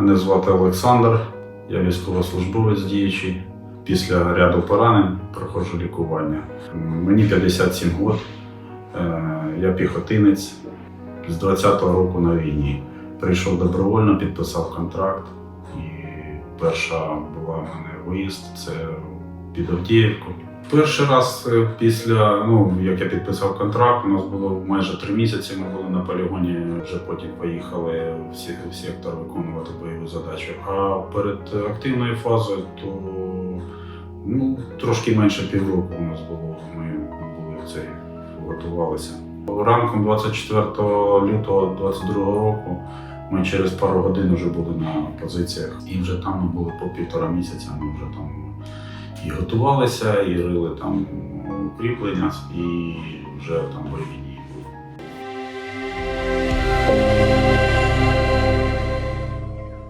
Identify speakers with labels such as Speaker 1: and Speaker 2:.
Speaker 1: Мене звати Олександр, я військовослужбовець діючий. Після ряду поранень проходжу лікування. Мені 57 років, я піхотинець з 20-го року на війні. Прийшов добровольно, підписав контракт. І перша була в мене виїзд це під Авдіївку. Перший раз е, після, ну як я підписав контракт, у нас було майже три місяці. Ми були на полігоні, вже потім поїхали в сі- в сектор виконувати бойову задачу. А перед активною фазою, то ну, трошки менше півроку у нас було. Ми були в цей готувалися. Ранком 24 лютого 22 року ми через пару годин вже були на позиціях, і вже там ми були по півтора місяця. Ми вже там і готувалися, і рили там укріплення, і вже там бойові дії.